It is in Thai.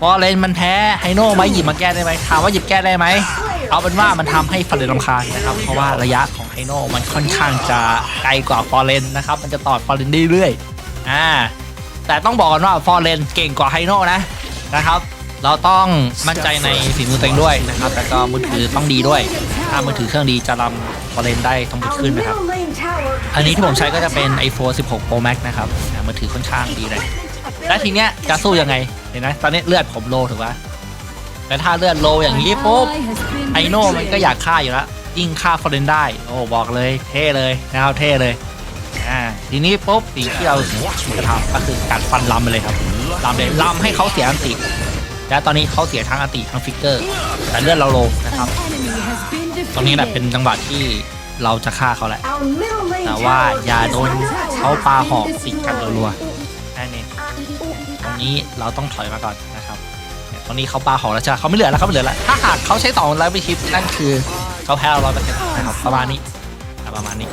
ฟอร์เรนมันแพ้ไฮโน่ไหมหยิบมาแก้ได้ไหมถามว่าหยิบแก้ได้ไหมเอาเป็นว่ามันทำให้ฟอร์เรนรำคาญนะครับ เพราะว่าระยะของไฮโน่มันค่อนข้างจะไกลกว่าฟอร์เรนนะครับ มันจะตอดฟอร์เรนได้เรื่อยๆอ่าแต่ต้องบอกก่อนว่าฟอร์เรนเก่งกว่าไฮโน่นะนะครับ เราต้องมั่นใจในฝีมือตัวเองด้วยนะครับแล้วก็มือถือต้องดีด้วย ถ้ามือถือเครื่องดีจะรำฟอร์เรนได้ทั้งหมดขึ้นนะครับ อันนี้ที่ผมใช้ก็จะเป็น iPhone 16 Pro Max นะครับมือถือค่อนข้างดีเลย แล้วทีเนี้ยจะสู้ยังไงเห็นไหมตอนนี้เลือดผมโลถูกปะแต่ถ้าเลือดโลอย่างนี้ปุ๊บไอโน่มันก็อยากฆ่าอยู่แล้วยิ่งฆ่าฟอร์เรนได้ โอ้บอกเลยเท่เลยนะครับเท่เลยอ่าทีนี้ปุ๊บสิ่งที่เราจะทำก็คือการฟันลำไปเลยครับลำเลยลำให้เขาเสียอันติแล้วตอนนี้เขาเสียทั้งอันติทั้งฟิกเกอร์ แต่เลือดเราโลนะครับ ตรงนี้แหละเป็นจังหวะที่เราจะฆ่าเขาแหละ Our middle lane แต่ว่า tower อย่าโดน is under เขา attack. ปาหอกติดกันรัวๆแค่นี้ ตรงนี้เราต้องถอยมาก่อนนะครับตรงนี้เขาปาหอแล้วใช่ไหมเขาไม่เหลือแล้วเขาไม่เหลือแล้วถ้าหากเขาใช้สองแล้วไปชิปนั่นคือเขาแพ้เราร้อยเปอร์เซ็นต์นะครับประมาณนี้ประมาณนี้